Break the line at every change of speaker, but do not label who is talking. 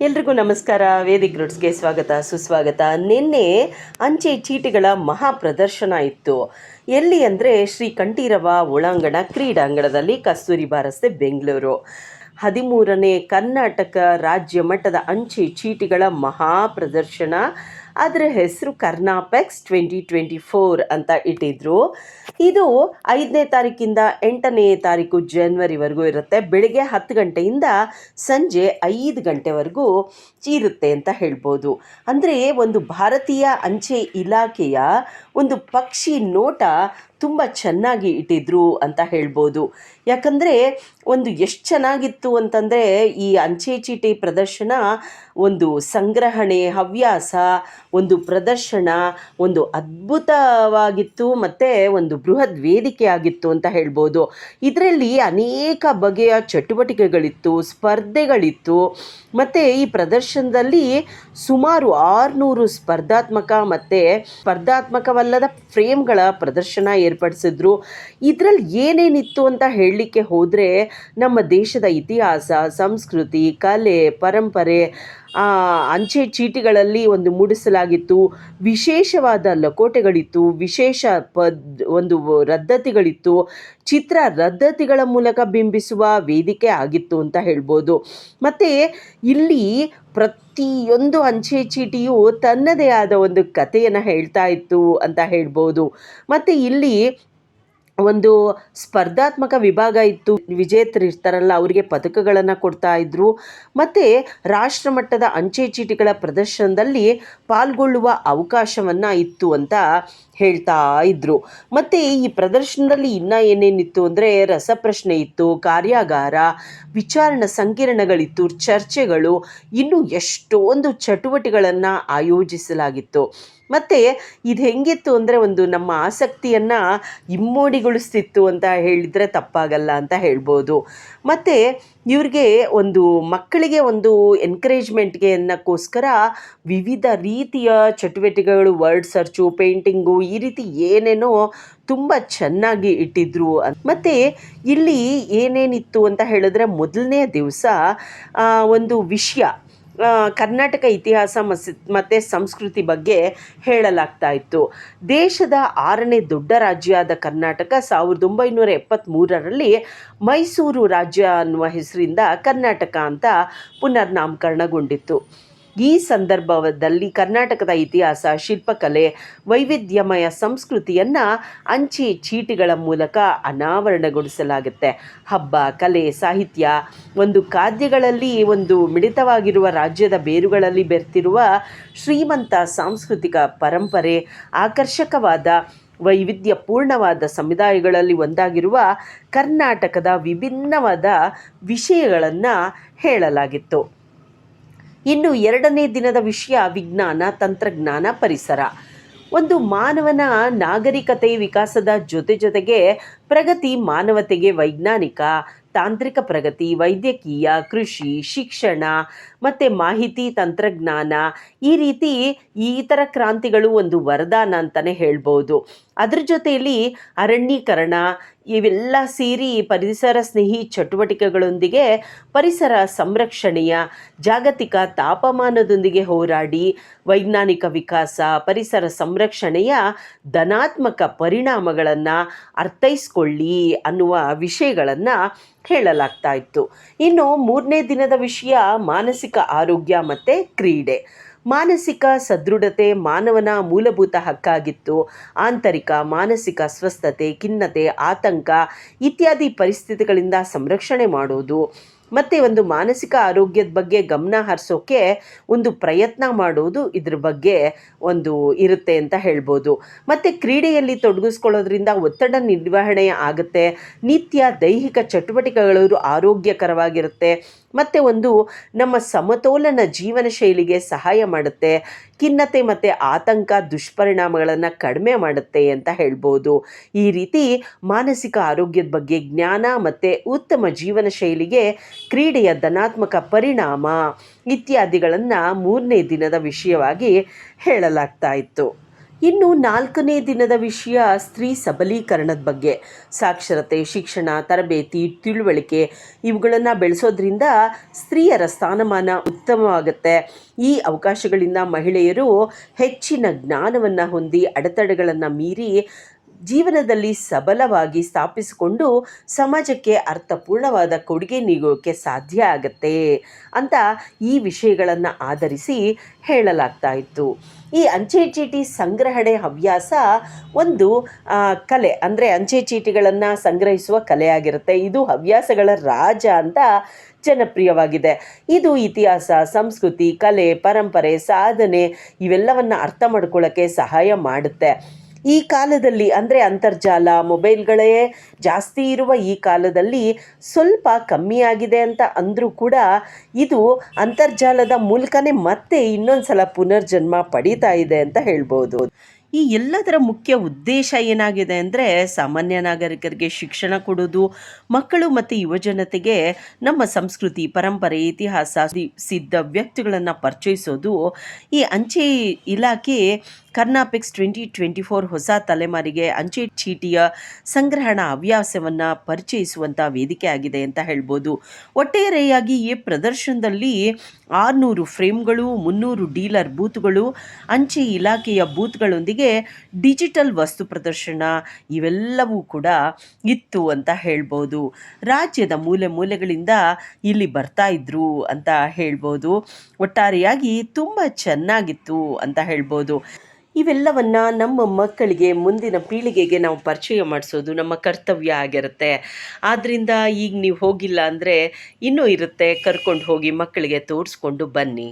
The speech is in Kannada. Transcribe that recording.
ಎಲ್ರಿಗೂ ನಮಸ್ಕಾರ. ವೇದಿಕ್ ರೂಟ್ಸ್ಗೆ ಸ್ವಾಗತ, ಸುಸ್ವಾಗತ. ನಿನ್ನೆ ಅಂಚೆ ಚೀಟಿಗಳ ಮಹಾ ಪ್ರದರ್ಶನ ಇತ್ತು. ಎಲ್ಲಿ ಅಂದರೆ ಶ್ರೀ ಕಂಠೀರವ ಒಳಾಂಗಣ ಕ್ರೀಡಾಂಗಣದಲ್ಲಿ ಕಸ್ತೂರಿಬಾ ಬಾರಸ್ತೆ ಬೆಂಗಳೂರು. ಹದಿಮೂರನೇ ಕರ್ನಾಟಕ ರಾಜ್ಯ ಮಟ್ಟದ ಅಂಚೆ ಚೀಟಿಗಳ ಮಹಾ ಪ್ರದರ್ಶನ. ಅದರ ಹೆಸರು ಕರ್ನಾಪೆಕ್ಸ್ ಟ್ವೆಂಟಿ ಟ್ವೆಂಟಿ ಫೋರ್ ಅಂತ ಇಟ್ಟಿದ್ರು. ಇದು ಐದನೇ ತಾರೀಕಿಂದ ಎಂಟನೇ ತಾರೀಕು ಜನ್ವರಿವರೆಗೂ ಇರುತ್ತೆ. ಬೆಳಗ್ಗೆ ಹತ್ತು ಗಂಟೆಯಿಂದ ಸಂಜೆ ಐದು ಗಂಟೆವರೆಗೂ ಚೀರುತ್ತೆ ಅಂತ ಹೇಳ್ಬೋದು. ಅಂದರೆ ಒಂದು ಭಾರತೀಯ ಅಂಚೆ ಇಲಾಖೆಯ ಒಂದು ಪಕ್ಷಿ ನೋಟ ತುಂಬ ಚೆನ್ನಾಗಿ ಇಟ್ಟಿದ್ರು ಅಂತ ಹೇಳ್ಬೋದು. ಯಾಕಂದರೆ ಒಂದು ಎಷ್ಟು ಚೆನ್ನಾಗಿತ್ತು ಅಂತಂದರೆ ಈ ಅಂಚೆ ಚೀಟಿ ಪ್ರದರ್ಶನ ಒಂದು ಸಂಗ್ರಹಣೆ, ಹವ್ಯಾಸ ಒಂದು ಪ್ರದರ್ಶನ, ಒಂದು ಅದ್ಭುತವಾಗಿತ್ತು ಮತ್ತು ಒಂದು ಬೃಹತ್ ವೇದಿಕೆ ಆಗಿತ್ತು ಅಂತ ಹೇಳ್ಬೋದು. ಇದರಲ್ಲಿ ಅನೇಕ ಬಗೆಯ ಚಟುವಟಿಕೆಗಳಿತ್ತು, ಸ್ಪರ್ಧೆಗಳಿತ್ತು. ಮತ್ತು ಈ ಪ್ರದರ್ಶನದಲ್ಲಿ ಸುಮಾರು ಆರುನೂರು ಸ್ಪರ್ಧಾತ್ಮಕ ಮತ್ತು ಸ್ಪರ್ಧಾತ್ಮಕವಲ್ಲದ ಫ್ರೇಮ್ಗಳ ಪ್ರದರ್ಶನ ಏರ್ಪಡಿಸಿದ್ರು. ಇದರಲ್ಲಿ ಏನೇನಿತ್ತು ಅಂತ ಹೇಳಲಿಕ್ಕೆ ಹೋದರೆ ನಮ್ಮ ದೇಶದ ಇತಿಹಾಸ, ಸಂಸ್ಕೃತಿ, ಕಲೆ, ಪರಂಪರೆ ಅಂಚೆ ಚೀಟಿಗಳಲ್ಲಿ ಒಂದು ಮೂಡಿಸಲಾಗಿತ್ತು. ವಿಶೇಷವಾದ ಲಕೋಟೆಗಳಿತ್ತು, ವಿಶೇಷ ಪದ್, ಒಂದು ರದ್ದತಿಗಳಿತ್ತು. ಚಿತ್ರ ರದ್ದತಿಗಳ ಮೂಲಕ ಬಿಂಬಿಸುವ ವೇದಿಕೆ ಆಗಿತ್ತು ಅಂತ ಹೇಳ್ಬೋದು. ಮತ್ತು ಇಲ್ಲಿ ಪ್ರತಿಯೊಂದು ಅಂಚೆ ಚೀಟಿಯು ತನ್ನದೇ ಆದ ಒಂದು ಕಥೆಯನ್ನು ಹೇಳ್ತಾ ಇತ್ತು ಅಂತ ಹೇಳ್ಬೋದು. ಮತ್ತು ಇಲ್ಲಿ ಒಂದು ಸ್ಪರ್ಧಾತ್ಮಕ ವಿಭಾಗ ಇತ್ತು. ವಿಜೇತರು ಇರ್ತಾರಲ್ಲ, ಅವರಿಗೆ ಪದಕಗಳನ್ನು ಕೊಡ್ತಾ ಇದ್ರು. ಮತ್ತು ರಾಷ್ಟ್ರಮಟ್ಟದ ಅಂಚೆ ಚೀಟಿಗಳ ಪ್ರದರ್ಶನದಲ್ಲಿ ಪಾಲ್ಗೊಳ್ಳುವ ಅವಕಾಶವನ್ನು ಇತ್ತು ಅಂತ ಹೇಳ್ತಾ ಇದ್ರು. ಮತ್ತು ಈ ಪ್ರದರ್ಶನದಲ್ಲಿ ಇನ್ನೂ ಏನೇನಿತ್ತು ಅಂದರೆ ರಸಪ್ರಶ್ನೆ ಇತ್ತು, ಕಾರ್ಯಾಗಾರ, ವಿಚಾರಣ ಸಂಕಿರಣಗಳಿತ್ತು, ಚರ್ಚೆಗಳು, ಇನ್ನೂ ಎಷ್ಟೊಂದು ಚಟುವಟಿಕೆಗಳನ್ನು ಆಯೋಜಿಸಲಾಗಿತ್ತು. ಮತ್ತು ಇದು ಹೆಂಗಿತ್ತು ಅಂದರೆ ಒಂದು ನಮ್ಮ ಆಸಕ್ತಿಯನ್ನು ಇಮ್ಮೋಡಿಗೊಳಿಸ್ತಿತ್ತು ಅಂತ ಹೇಳಿದರೆ ತಪ್ಪಾಗಲ್ಲ ಅಂತ ಹೇಳ್ಬೋದು. ಮತ್ತು ಇವ್ರಿಗೆ ಒಂದು ಮಕ್ಕಳಿಗೆ ಒಂದು ಎನ್ಕರೇಜ್ಮೆಂಟ್ಗೆ ಅನ್ನೋಕ್ಕೋಸ್ಕರ ವಿವಿಧ ರೀತಿಯ ಚಟುವಟಿಕೆಗಳು ವರ್ಡ್ ಸರ್ಚು ಪೇಂಟಿಂಗು ಈ ರೀತಿ ಏನೇನೋ ತುಂಬ ಚೆನ್ನಾಗಿ ಇಟ್ಟಿದ್ರು ಮತ್ತು ಇಲ್ಲಿ ಏನೇನಿತ್ತು ಅಂತ ಹೇಳಿದ್ರೆ ಮೊದಲನೇ ದಿವಸ ಒಂದು ವಿಷಯ ಕರ್ನಾಟಕ ಇತಿಹಾಸ ಮತ್ತು ಸಂಸ್ಕೃತಿ ಬಗ್ಗೆ ಹೇಳಲಾಗ್ತಾ ಇತ್ತು. ದೇಶದ ಆರನೇ ದೊಡ್ಡ ರಾಜ್ಯ ಆದ ಕರ್ನಾಟಕ ಸಾವಿರದ ಒಂಬೈನೂರ ಎಪ್ಪತ್ತ್ಮೂರರಲ್ಲಿ ಮೈಸೂರು ರಾಜ್ಯ ಅನ್ನುವ ಹೆಸರಿಂದ ಕರ್ನಾಟಕ ಅಂತ ಪುನರ್ನಾಮಕರಣಗೊಂಡಿತ್ತು ಈ ಸಂದರ್ಭದಲ್ಲಿ ಕರ್ನಾಟಕದ ಇತಿಹಾಸ, ಶಿಲ್ಪಕಲೆ, ವೈವಿಧ್ಯಮಯ ಸಂಸ್ಕೃತಿಯನ್ನು ಅಂಚೆ ಚೀಟಿಗಳ ಮೂಲಕ ಅನಾವರಣಗೊಳಿಸಲಾಗುತ್ತೆ. ಹಬ್ಬ, ಕಲೆ, ಸಾಹಿತ್ಯ ಒಂದು ಖಾದ್ಯಗಳಲ್ಲಿ ಒಂದು ಮಿಡಿತವಾಗಿರುವ ರಾಜ್ಯದ ಬೇರುಗಳಲ್ಲಿ ಬೆರ್ತಿರುವ ಶ್ರೀಮಂತ ಸಾಂಸ್ಕೃತಿಕ ಪರಂಪರೆ, ಆಕರ್ಷಕವಾದ, ವೈವಿಧ್ಯಪೂರ್ಣವಾದ ಸಮುದಾಯಗಳಲ್ಲಿ ಒಂದಾಗಿರುವ ಕರ್ನಾಟಕದ ವಿಭಿನ್ನವಾದ ವಿಷಯಗಳನ್ನು ಹೇಳಲಾಗಿತ್ತು. ಇನ್ನು ಎರಡನೇ ದಿನದ ವಿಷಯ ವಿಜ್ಞಾನ, ತಂತ್ರಜ್ಞಾನ, ಪರಿಸರ. ಒಂದು ಮಾನವನ ನಾಗರಿಕತೆ ವಿಕಾಸದ ಜೊತೆ ಜೊತೆಗೆ ಪ್ರಗತಿ, ಮಾನವತೆಗೆ ವೈಜ್ಞಾನಿಕ, ತಾಂತ್ರಿಕ ಪ್ರಗತಿ, ವೈದ್ಯಕೀಯ, ಕೃಷಿ, ಶಿಕ್ಷಣ ಮತ್ತು ಮಾಹಿತಿ, ತಂತ್ರಜ್ಞಾನ ಈ ರೀತಿ ಈ ಥರ ಕ್ರಾಂತಿಗಳು ಒಂದು ವರದಾನ ಅಂತಲೇ ಹೇಳ್ಬೋದು. ಅದ್ರ ಜೊತೆಯಲ್ಲಿ ಅರಣ್ಯೀಕರಣ, ಇವೆಲ್ಲ ಸೇರಿ ಪರಿಸರ ಸ್ನೇಹಿ ಚಟುವಟಿಕೆಗಳೊಂದಿಗೆ ಪರಿಸರ ಸಂರಕ್ಷಣೆಯ ಜಾಗತಿಕ ತಾಪಮಾನದೊಂದಿಗೆ ಹೋರಾಡಿ ವೈಜ್ಞಾನಿಕ ವಿಕಾಸ, ಪರಿಸರ ಸಂರಕ್ಷಣೆಯ ಧನಾತ್ಮಕ ಪರಿಣಾಮಗಳನ್ನು ಅರ್ಥೈಸ್ಕೊಳ್ಳಿ ಅನ್ನುವ ವಿಷಯಗಳನ್ನು ಹೇಳಲಾಗ್ತಾ ಇತ್ತು. ಇನ್ನು ಮೂರನೇ ದಿನದ ವಿಷಯ ಮಾನಸಿಕ ಆರೋಗ್ಯ ಮತ್ತು ಕ್ರೀಡೆ. ಮಾನಸಿಕ ಸದೃಢತೆ ಮಾನವನ ಮೂಲಭೂತ ಹಕ್ಕಾಗಿತ್ತು. ಆಂತರಿಕ, ಮಾನಸಿಕ ಸ್ವಸ್ಥತೆ, ಖಿನ್ನತೆ, ಆತಂಕ ಇತ್ಯಾದಿ ಪರಿಸ್ಥಿತಿಗಳಿಂದ ಸಂರಕ್ಷಣೆ ಮಾಡೋದು. ಮತ್ತು ಒಂದು ಮಾನಸಿಕ ಆರೋಗ್ಯದ ಬಗ್ಗೆ ಗಮನ ಹರಿಸೋಕ್ಕೆ ಒಂದು ಪ್ರಯತ್ನ ಮಾಡೋದು ಇದ್ರ ಬಗ್ಗೆ ಒಂದು ಇರುತ್ತೆ ಅಂತ ಹೇಳ್ಬೋದು. ಮತ್ತು ಕ್ರೀಡೆಯಲ್ಲಿ ತೊಡಗಿಸ್ಕೊಳ್ಳೋದ್ರಿಂದ ಒತ್ತಡ ನಿರ್ವಹಣೆ ಆಗುತ್ತೆ. ನಿತ್ಯ ದೈಹಿಕ ಚಟುವಟಿಕೆಗಳು ಆರೋಗ್ಯಕರವಾಗಿರುತ್ತೆ. ಮತ್ತು ಒಂದು ನಮ್ಮ ಸಮತೋಲನ ಜೀವನ ಶೈಲಿಗೆ ಸಹಾಯ ಮಾಡುತ್ತೆ, ಖಿನ್ನತೆ ಮತ್ತು ಆತಂಕ, ದುಷ್ಪರಿಣಾಮಗಳನ್ನು ಕಡಿಮೆ ಮಾಡುತ್ತೆ ಅಂತ ಹೇಳ್ಬೋದು. ಈ ರೀತಿ ಮಾನಸಿಕ ಆರೋಗ್ಯದ ಬಗ್ಗೆ ಜ್ಞಾನ ಮತ್ತು ಉತ್ತಮ ಜೀವನ ಶೈಲಿಗೆ ಕ್ರೀಡೆಯ ಧನಾತ್ಮಕ ಪರಿಣಾಮ ಇತ್ಯಾದಿಗಳನ್ನು ಮೂರನೇ ದಿನದ ವಿಷಯವಾಗಿ ಹೇಳಲಾಗ್ತಾ ಇನ್ನು ನಾಲ್ಕನೇ ದಿನದ ವಿಷಯ ಸ್ತ್ರೀ ಸಬಲೀಕರಣದ ಬಗ್ಗೆ. ಸಾಕ್ಷರತೆ, ಶಿಕ್ಷಣ, ತರಬೇತಿ, ತಿಳುವಳಿಕೆ ಇವುಗಳನ್ನು ಬೆಳೆಸೋದ್ರಿಂದ ಸ್ತ್ರೀಯರ ಸ್ಥಾನಮಾನ ಉತ್ತಮವಾಗುತ್ತೆ. ಈ ಅವಕಾಶಗಳಿಂದ ಮಹಿಳೆಯರು ಹೆಚ್ಚಿನ ಜ್ಞಾನವನ್ನು ಹೊಂದಿ ಅಡೆತಡೆಗಳನ್ನು ಮೀರಿ ಜೀವನದಲ್ಲಿ ಸಬಲವಾಗಿ ಸ್ಥಾಪಿಸಿಕೊಂಡು ಸಮಾಜಕ್ಕೆ ಅರ್ಥಪೂರ್ಣವಾದ ಕೊಡುಗೆ ನೀಡೋಕ್ಕೆ ಸಾಧ್ಯ ಆಗತ್ತೆ ಅಂತ ಈ ವಿಷಯಗಳನ್ನು ಆಧರಿಸಿ ಹೇಳಲಾಗ್ತಾ ಇತ್ತು. ಈ ಅಂಚೆ ಚೀಟಿ ಸಂಗ್ರಹಣೆ ಹವ್ಯಾಸ ಒಂದು ಕಲೆ. ಅಂದರೆ ಅಂಚೆ ಚೀಟಿಗಳನ್ನು ಸಂಗ್ರಹಿಸುವ ಕಲೆಯಾಗಿರುತ್ತೆ. ಇದು ಹವ್ಯಾಸಗಳ ರಾಜ ಅಂತ ಜನಪ್ರಿಯವಾಗಿದೆ. ಇದು ಇತಿಹಾಸ, ಸಂಸ್ಕೃತಿ, ಕಲೆ, ಪರಂಪರೆ, ಸಾಧನೆ ಇವೆಲ್ಲವನ್ನು ಅರ್ಥ ಮಾಡ್ಕೊಳ್ಳೋಕ್ಕೆ ಸಹಾಯ ಮಾಡುತ್ತೆ. ಈ ಕಾಲದಲ್ಲಿ, ಅಂದರೆ ಅಂತರ್ಜಾಲ, ಮೊಬೈಲ್ಗಳೇ ಜಾಸ್ತಿ ಇರುವ ಈ ಕಾಲದಲ್ಲಿ ಸ್ವಲ್ಪ ಕಮ್ಮಿಯಾಗಿದೆ ಅಂತ ಅಂದರೂ ಕೂಡ ಇದು ಅಂತರ್ಜಾಲದ ಮೂಲಕನೇ ಮತ್ತೆ ಇನ್ನೊಂದು ಸಲ ಪುನರ್ಜನ್ಮ ಪಡೀತಾ ಇದೆ ಅಂತ ಹೇಳ್ಬೋದು. ಈ ಎಲ್ಲದರ ಮುಖ್ಯ ಉದ್ದೇಶ ಏನಾಗಿದೆ ಅಂದರೆ ಸಾಮಾನ್ಯ ನಾಗರಿಕರಿಗೆ ಶಿಕ್ಷಣ ಕೊಡೋದು ಮಕ್ಕಳು ಮತ್ತು ಯುವಜನತೆಗೆ ನಮ್ಮ ಸಂಸ್ಕೃತಿ, ಪರಂಪರೆ, ಇತಿಹಾಸ ಸಿದ್ಧ ವ್ಯಕ್ತಿಗಳನ್ನು ಪರಿಚಯಿಸೋದು ಈ ಅಂಚೆ ಇಲಾಖೆ ಕರ್ನಾಪಿಕ್ಸ್ ಟ್ವೆಂಟಿ ಟ್ವೆಂಟಿ ಫೋರ್ ಹೊಸ ತಲೆಮಾರಿಗೆ ಅಂಚೆ ಚೀಟಿಯ ಸಂಗ್ರಹಣ ಹವ್ಯಾಸವನ್ನು ಪರಿಚಯಿಸುವಂಥ ವೇದಿಕೆ ಆಗಿದೆ ಅಂತ ಹೇಳ್ಬೋದು. ಒಟ್ಟಾರೆಯಾಗಿ ಈ ಪ್ರದರ್ಶನದಲ್ಲಿ ಆರುನೂರು ಫ್ರೇಮ್ಗಳು, ಮುನ್ನೂರು ಡೀಲರ್ ಬೂತ್ಗಳು, ಅಂಚೆ ಇಲಾಖೆಯ ಬೂತ್ಗಳೊಂದಿಗೆ ಡಿಜಿಟಲ್ ವಸ್ತು ಪ್ರದರ್ಶನ ಇವೆಲ್ಲವೂ ಕೂಡ ಇತ್ತು ಅಂತ ಹೇಳ್ಬೋದು. ರಾಜ್ಯದ ಮೂಲೆ ಮೂಲೆಗಳಿಂದ ಇಲ್ಲಿ ಬರ್ತಾ ಇದ್ರು ಅಂತ ಹೇಳ್ಬೋದು. ಒಟ್ಟಾರೆಯಾಗಿ ತುಂಬ ಚೆನ್ನಾಗಿತ್ತು ಅಂತ ಹೇಳ್ಬೋದು. ಇವೆಲ್ಲವನ್ನ ನಮ್ಮ ಮಕ್ಕಳಿಗೆ ಮುಂದಿನ ಪೀಳಿಗೆಗೆ ನಾವು ಪರಿಚಯ ಮಾಡಿಸೋದು ನಮ್ಮ ಕರ್ತವ್ಯ ಆಗಿರುತ್ತೆ. ಆದ್ದರಿಂದ ಈಗ ನೀವು ಹೋಗಿಲ್ಲ ಅಂದರೆ ಇನ್ನೂ ಇರುತ್ತೆ. ಕರ್ಕೊಂಡು ಹೋಗಿ ಮಕ್ಕಳಿಗೆ ತೋರಿಸ್ಕೊಂಡು ಬನ್ನಿ.